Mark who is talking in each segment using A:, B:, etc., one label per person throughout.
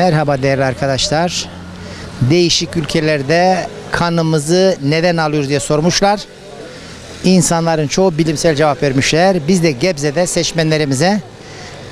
A: Merhaba değerli arkadaşlar. Değişik ülkelerde kanımızı neden alıyoruz diye sormuşlar. İnsanların çoğu bilimsel cevap vermişler. Biz de Gebze'de seçmenlerimize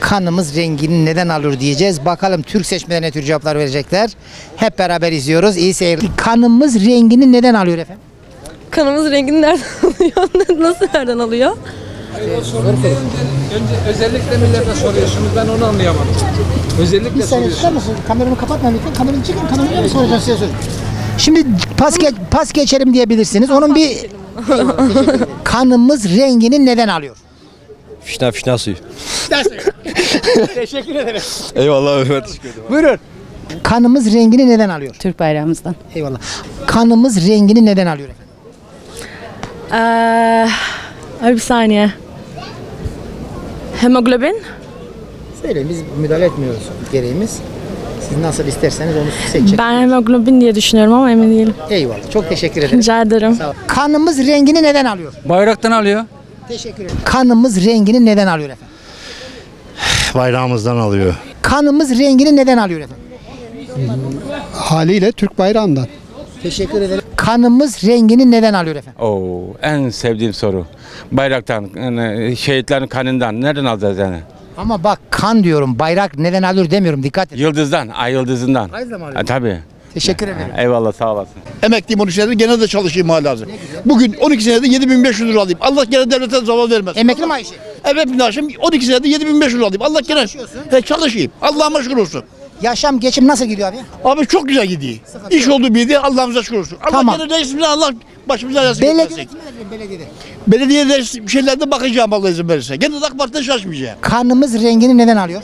A: kanımız rengini neden alıyor diyeceğiz. Bakalım Türk seçmenler ne tür cevaplar verecekler. Hep beraber izliyoruz. İyi seyirler. Kanımız rengini neden alıyor efendim?
B: Kanımız rengini nereden alıyor? Nasıl nereden alıyor?
C: Önce özellikle millete soruyorsunuz ben onu anlayamadım. Özellikle soruyorsunuz.
A: mısın? Kameramı kapatma lütfen. Kameramı çekin. Kameramı mı soracağım size sorayım. Şimdi pas, geç, pas geçelim diyebilirsiniz. Onun bir kanımız rengini neden alıyor?
D: Fişna fişna suyu.
A: Teşekkür ederim.
D: Eyvallah Mehmet.
A: Buyurun. Kanımız rengini neden alıyor?
E: Türk bayrağımızdan.
A: Eyvallah. Kanımız rengini neden alıyor efendim?
B: Ee, ay bir saniye. Hemoglobin?
A: Söyleyin biz müdahale etmiyoruz gereğimiz. Siz nasıl isterseniz onu seçin.
B: Ben hemoglobin diye düşünüyorum ama emin değilim.
A: Eyvallah. Çok teşekkür ederim.
B: Rica ederim.
A: Sağ ol. Kanımız rengini neden alıyor?
C: Bayraktan alıyor.
A: Teşekkür ederim. Kanımız rengini neden alıyor efendim?
F: bayrağımızdan alıyor.
A: Kanımız rengini neden alıyor efendim?
G: haliyle Türk bayrağından.
A: Teşekkür ederim. Kanımız rengini neden alıyor efendim?
H: Oo, en sevdiğim soru. Bayraktan, yani şehitlerin kanından. Nereden alacağız yani?
A: Ama bak kan diyorum, bayrak neden alıyor demiyorum. Dikkat et.
H: Yıldızdan, ay yıldızından.
A: Ay yıldızından mı alıyor?
H: Ha, tabii.
A: Teşekkür ederim.
H: Eyvallah sağ olasın.
F: Emekliyim 12 senedir gene de çalışayım hala hazır. Bugün 12 senede 7500 lira alayım. Allah gene devlete zaval vermez.
A: Emekli maaşı.
F: Evet maaşım 12 senede 7500 lira alayım. Allah gene He, çalışayım. Allah'ıma şükür olsun.
A: Yaşam, geçim nasıl gidiyor abi?
F: Abi çok güzel gidiyor. İş olduğu bir yerde Allah'ımıza şükür olsun. Allah
A: Tamam.
F: gene reisimize Allah başımıza yazsın.
A: Belediye,
F: Belediye.
A: belediyede.
F: Belediyede bir şeylerde bakacağım Allah izin verirse. Gene de AK Parti'de şaşmayacağım.
A: Kanımız rengini neden alıyor?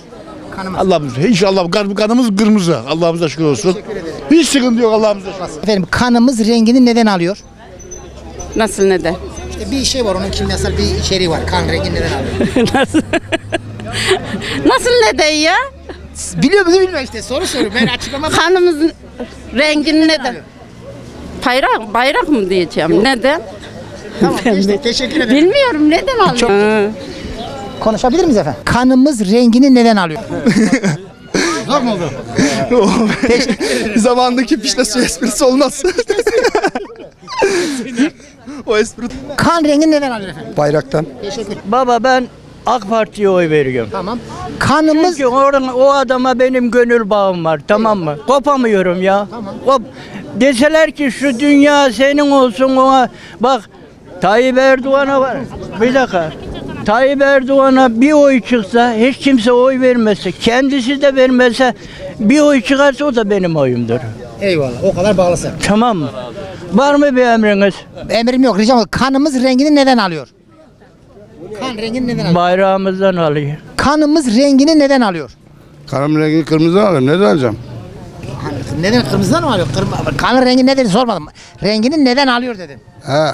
A: Kanımız.
F: Allah'ımız inşallah kan- kanımız kırmızı. Allah'ımıza şükür olsun. Hiç sıkıntı yok Allah'ımıza şükür. olsun.
A: Efendim kanımız rengini neden alıyor?
E: Nasıl neden?
A: İşte bir şey var onun kimyasal bir içeriği var. Kan rengini neden alıyor?
E: Nasıl? Nasıl neden ya?
A: Biliyor musun bilmiyorum işte soru soruyorum. Ben açıklama
E: Kanımızın rengini neden? Bayrak, bayrak mı diyeceğim? Neden?
A: Tamam işte teşekkür ederim.
E: Bilmiyorum neden alıyor?
A: Konuşabilir miyiz efendim? Kanımız rengini neden alıyor? Zor mu oldu?
G: Zamandaki pişle su esprisi olmaz. o espri.
A: Kan rengini neden alıyor efendim?
G: Bayraktan.
I: Baba ben AK Parti'ye oy veriyorum.
A: Tamam. Kanımız
I: Çünkü oradan, o adama benim gönül bağım var tamam mı? Kopamıyorum ya. Kop. Deseler ki şu dünya senin olsun ona bak Tayyip Erdoğan'a var. Bir dakika. Tayyip Erdoğan'a bir oy çıksa hiç kimse oy vermezse kendisi de vermezse bir oy çıkarsa o da benim oyumdur.
A: eyvallah o kadar bağlısın.
I: Tamam mı? Var mı bir emriniz?
A: Emrim yok ricam. Kanımız rengini neden alıyor? Kan rengini neden alıyor?
I: Bayrağımızdan alıyor.
A: Kanımız rengini neden alıyor?
F: Kanım rengi kırmızı alır. Ne alacağım?
A: Neden kırmızıdan mı alıyor? Kırmızı. Kanın rengi nedir sormadım. Rengini neden alıyor dedim.
F: He.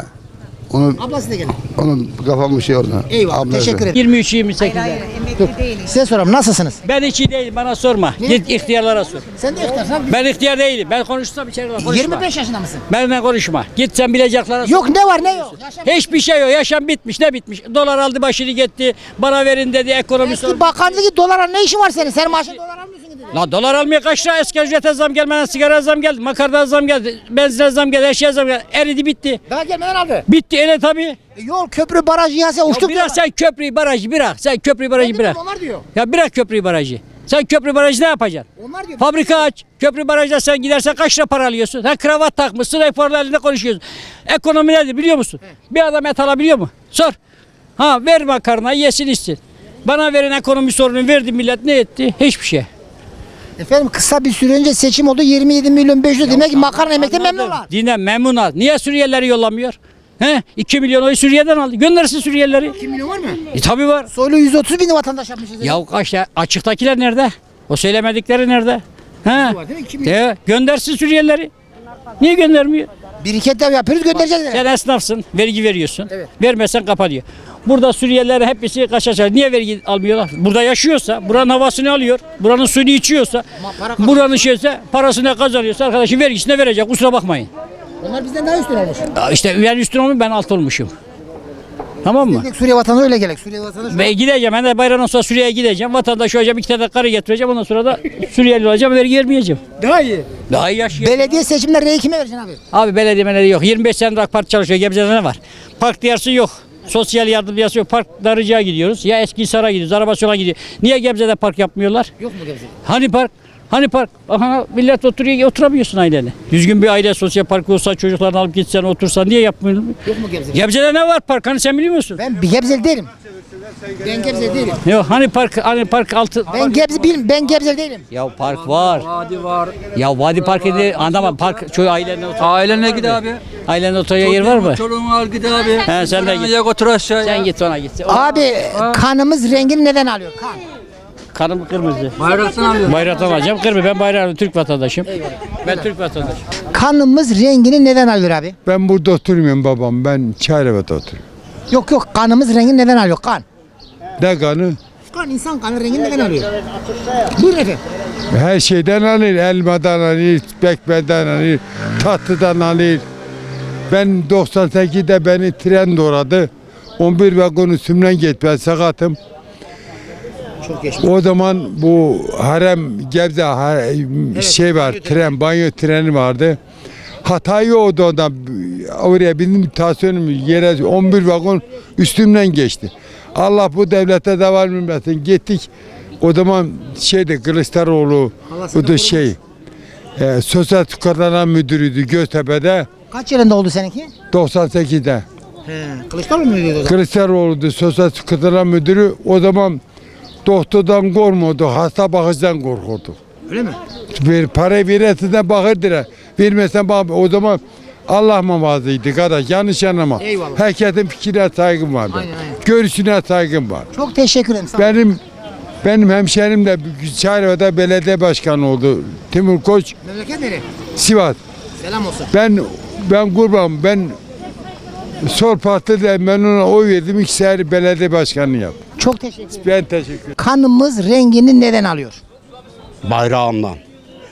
F: Onu,
A: Ablası da gelin.
F: onun kafam bir şey orada.
A: Eyvallah
F: Ablası.
A: teşekkür ederim.
J: 23-28'de.
A: Dur. Size soralım nasılsınız?
J: Ben içi değilim bana sorma. Git ihtiyarlara sor.
A: Sen de iftarsan
J: Ben ihtiyar değilim. Ben konuşsam içeride konuşma.
A: 25 yaşında mısın?
J: Benimle konuşma. Git sen bileceklara sor.
A: Yok ne var ne yok.
J: Hiçbir şey yok. Yaşam bitmiş. Ne bitmiş? Dolar aldı başını gitti. Bana verin dedi. Ekonomi sor.
A: Eski bakanlığı dolara ne işin var senin? Sen maaşın dolar almıyorsun ki dedi.
J: La dolar almıyor kaç lira? Eski ücrete zam gelmeden sigara zam geldi. Makarna zam geldi. Benzine zam geldi. Her şeye zam geldi. Eridi bitti.
A: Daha gelmeden aldı.
J: Bitti ele tabii.
A: E, Yol, köprü, baraj,
J: Ya
A: uçtuk
J: bırak sen köprüyü barajı bırak. Sen köprüyü barajı bırak.
A: Onlar diyor.
J: Ya bırak köprüyü barajı. Sen köprü barajı ne yapacaksın?
A: Onlar diyor.
J: Fabrika aç. Köprü barajda sen gidersen kaç lira para alıyorsun? Sen kravat takmışsın, eforla elinde konuşuyorsun. Ekonomi nedir biliyor musun? Bir adam et alabiliyor mu? Sor. Ha ver makarna yesin içsin. Bana verin ekonomi sorunu verdi millet ne etti? Hiçbir şey.
A: Efendim kısa bir süre önce seçim oldu 27 milyon 500 demek ki makarna emekli memnunlar.
J: Dine memnunlar. Niye Suriyelileri yollamıyor? He? 2 milyon oyu Suriye'den aldı. Göndersin Suriyelileri.
A: 2 milyon var mı?
J: E tabi var.
A: Soylu 130 bin vatandaş yapmışız.
J: Ya kaç ya? Açıktakiler nerede? O söylemedikleri nerede? He?
A: var değil mi? 2 milyon.
J: De, göndersin Suriyelileri. Niye göndermiyor?
A: Biriket de yapıyoruz göndereceğiz.
J: Sen esnafsın, vergi veriyorsun.
A: Evet.
J: Vermezsen kapanıyor. Burada Suriyeliler hepsi kaçacak. Niye vergi almıyorlar? Burada yaşıyorsa, buranın havasını alıyor, buranın suyunu içiyorsa, buranın şeyse, parasını kazanıyorsa arkadaşı vergisini verecek. Kusura bakmayın.
A: Onlar bizden daha üstün olmuş.
J: Ya İşte ben üstün olmuş, ben alt olmuşum. Tamam mı?
A: Gelek Suriye vatandaşı öyle gelek. Suriye vatandaşı.
J: Ve gideceğim. Ben de bayramdan sonra Suriye'ye gideceğim. Vatandaş olacağım. iki tane karı getireceğim. Ondan sonra da Suriyeli olacağım. Vergi vermeyeceğim.
A: Daha iyi.
J: Daha iyi yaşayacağım.
A: Belediye seçimleri reyi kime vereceksin abi?
J: Abi belediye belediye yok. 25 senedir AK Parti çalışıyor. Gebze'de ne var? Park diyarsı yok. Sosyal yardım diyarsı yok. Park Darıcı'ya gidiyoruz. Ya eski Saray'a gidiyoruz. Arabasyon'a gidiyor. Niye Gebze'de park yapmıyorlar?
A: Yok mu Gebze'de?
J: Hani park? Hani park? Aha millet oturuyor oturamıyorsun aileni. Düzgün bir aile sosyal park olsa çocuklarını alıp gitsen otursan niye yapmıyorsun?
A: Yok mu Gebze'de?
J: Gebze'de ne var park? Hani sen biliyor musun?
A: Ben bir Gebzeli değilim. Ben Gebzeli değilim.
J: Yok hani park hani park altı
A: Ben Gebze bilim ben Gebzeli değilim.
J: Ya park var.
C: Vadi var.
J: Ya vadi park edin. Anlamam park çoğu ailenle otur.
C: Ailene git abi.
J: Ailenle oturacak yer var mı?
C: Çoluğunu al git abi.
J: He sen de git.
C: Götür aşağıya.
J: Sen git ona git.
A: Abi kanımız rengini neden alıyor? Kan.
J: Kanım kırmızı.
C: Bayraktan alıyor.
J: Bayraktan alacağım. Kırmızı. Ben bayrağım Türk vatandaşım. Ben Türk vatandaşım.
A: Kanımız rengini neden alıyor abi?
K: Ben burada oturmuyorum babam. Ben Çayrevet'te oturuyorum.
A: Yok yok kanımız rengini neden alıyor? Kan.
K: Ne kanı?
A: Kan insan kanı rengini neden alıyor? Buyurun efendim.
K: Her şeyden alır. Elmadan alır, pekmezden alır, tatlıdan alır. Ben 98'de beni tren doğradı. 11 vagon üstümden. Ben sakatım.
A: Çok geçmiş.
K: O zaman bu harem Gebze şey var, tren, banyo treni vardı. Hatayı oldu ondan. Oraya bindim tasyonum yere 11 vagon üstümden geçti. Allah bu devlete devam vermesin. Gittik. O zaman şeydi Kılıçdaroğlu o da şey e, Sosyal Tukarlanan Müdürüydü Göztepe'de
A: Kaç yılında oldu seninki?
K: 98'de.
A: He. Kılıçdaroğlu mu diyordu o zaman?
K: Kılıçdaroğlu'du Sosyal Tukarlanan Müdürü. O zaman doktordan korkmadı, hasta bakıcıdan korkurdu.
A: Öyle mi?
K: Bir para verirsen bakırdılar. Vermesen bak o zaman Allah mamazıydı kardeş yanlış anlama.
A: Eyvallah.
K: Herkesin fikrine saygım var.
A: Aynen, aynen.
K: Görüşüne saygım var.
A: Çok teşekkür ederim. Sağ.
K: Benim benim hemşerim de Çayrova'da belediye başkanı oldu. Timur Koç
A: Memleket nere?
K: Sivas.
A: Selam olsun.
K: Ben ben kurban ben Sol Parti'de ben ona oy verdim. İki belediye başkanı yaptım.
A: Çok teşekkür ederim.
K: Ben teşekkür ederim.
A: Kanımız rengini neden alıyor?
F: Bayrağımdan,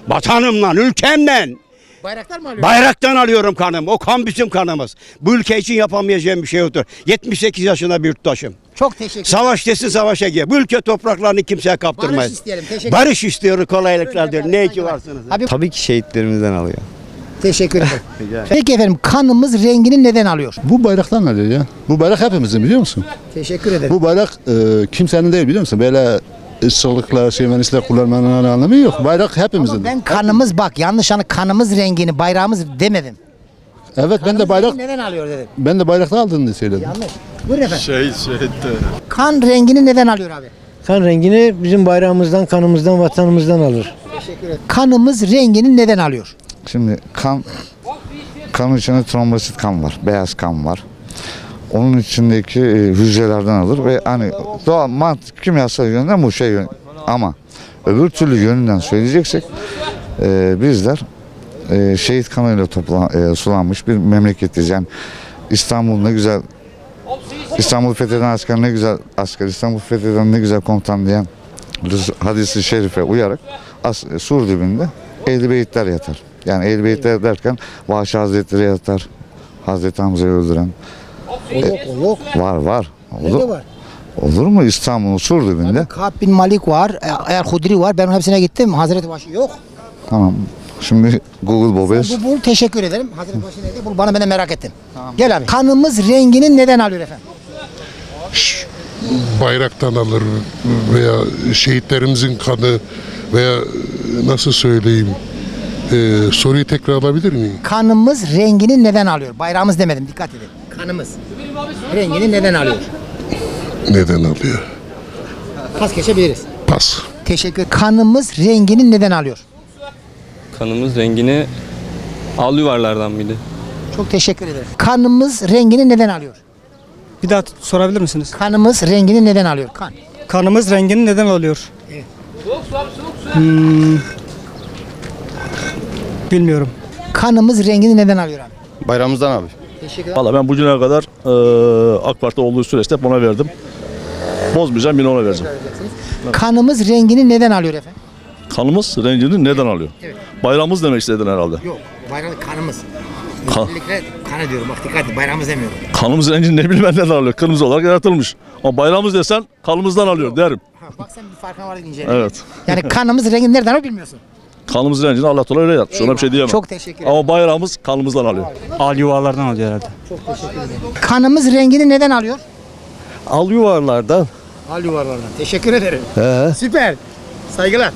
F: vatanımdan, ülkemden,
A: Bayraktar mı alıyor?
F: bayraktan alıyorum kanım. O kan bizim kanımız. Bu ülke için yapamayacağım bir şey yoktur. 78 yaşında bir yurttaşım.
A: Çok teşekkür ederim.
F: Savaş desin savaşa gir. Bu ülke topraklarını kimseye kaptırmayız.
A: Barış isteyelim. Teşekkür
F: Barış istiyoruz, kolaylıklar diyor. Ne ki varsınız.
A: Abi
D: Tabii ki şehitlerimizden alıyor.
A: Teşekkür ederim. Peki efendim kanımız rengini neden alıyor?
L: Bu bayraktan alıyor ya. Bu bayrak hepimizin biliyor musun?
A: Teşekkür ederim.
L: Bu bayrak e, kimsenin değil biliyor musun? Böyle ıslıklar, şeymenistler kullanmanın anlamı yok. Bayrak hepimizin.
A: Ama ben kanımız bak yanlış anı kanımız rengini bayrağımız demedim.
L: Evet ben de bayrak
A: Neden alıyor dedim.
L: ben de bayraktan aldığını diye söyledim.
A: Yanlış. Buyurun efendim.
L: Şey
A: Kan rengini neden alıyor abi?
I: Kan rengini bizim bayrağımızdan, kanımızdan, vatanımızdan alır.
A: Kanımız rengini neden alıyor?
K: Şimdi kan kan içinde trombosit kan var, beyaz kan var. Onun içindeki e, hücrelerden alır ve hani doğal mantık kimyasal yönden bu şey yön- ama öbür türlü yönünden söyleyeceksek e, bizler e, şehit kanıyla topla, e, sulanmış bir memleketiz. Yani İstanbul ne güzel İstanbul fetheden asker ne güzel asker, İstanbul fetheden ne güzel komutan diyen hadisi şerife uyarak as, sur dibinde Ehl-i Beytler yatar. Yani Ehl-i Beytler derken Vahşi Hazretleri yatar. Hazreti Hamza'yı öldüren.
A: Olok olok.
K: Var var.
A: Nerede
K: Olur,
A: var?
K: olur mu İstanbul'un sur dibinde?
A: Ka'b bin Malik var. El Hudri var. Ben hepsine gittim. Hazreti Başı yok.
K: Tamam. Şimdi Google Bobes.
A: Bu, bul teşekkür ederim. Hazreti Başı nerede? Bul bana ben de merak ettim. Gel abi. Kanımız rengini neden alıyor efendim?
L: Bayraktan alır veya şehitlerimizin kanı veya nasıl söyleyeyim e, soruyu tekrar alabilir miyim?
A: Kanımız rengini neden alıyor? Bayrağımız demedim dikkat edin. Kanımız. Rengini neden alıyor?
L: Neden alıyor?
A: Pas geçebiliriz.
L: Pas.
A: Teşekkür Kanımız rengini neden alıyor?
D: Kanımız rengini al yuvarlardan mıydı?
A: Çok teşekkür ederim. Kanımız rengini neden alıyor?
I: Bir daha sorabilir misiniz?
A: Kanımız rengini neden alıyor? Kan.
I: Kanımız rengini neden alıyor?
A: Evet.
I: Hmm. Bilmiyorum.
A: Kanımız rengini neden alıyor abi?
L: Bayramımızdan abi.
A: Teşekkür ederim.
L: Valla ben bugüne kadar AK Parti olduğu süreçte hep ona verdim. Bozmayacağım yine ona vereceğim.
A: Kanımız rengini neden alıyor efendim?
L: Kanımız rengini neden alıyor?
A: Evet.
L: Bayrağımız demek istedin herhalde.
A: Yok. Bayrak kanımız. Özellikle kanı diyorum bak dikkat et bayramımız demiyorum.
M: Kanımız rengini ne bileyim benden alıyor. Kırmızı olarak yaratılmış. Ama bayramımız desen kanımızdan alıyor derim.
A: Ha, bak sen bir farkına var ince.
M: Evet.
A: Yani kanımız rengini nereden alıyor bilmiyorsun.
M: Kanımız rengini Allah Teala öyle yaratmış. Ona bir şey diyemem.
A: Çok teşekkür ederim.
M: Ama bayrağımız kanımızdan alıyor.
H: Al yuvalardan alıyor herhalde.
A: Kanımız rengini neden alıyor?
M: Al yuvarlardan.
A: Al yuvarlardan. Teşekkür ederim. Süper. Saygılar.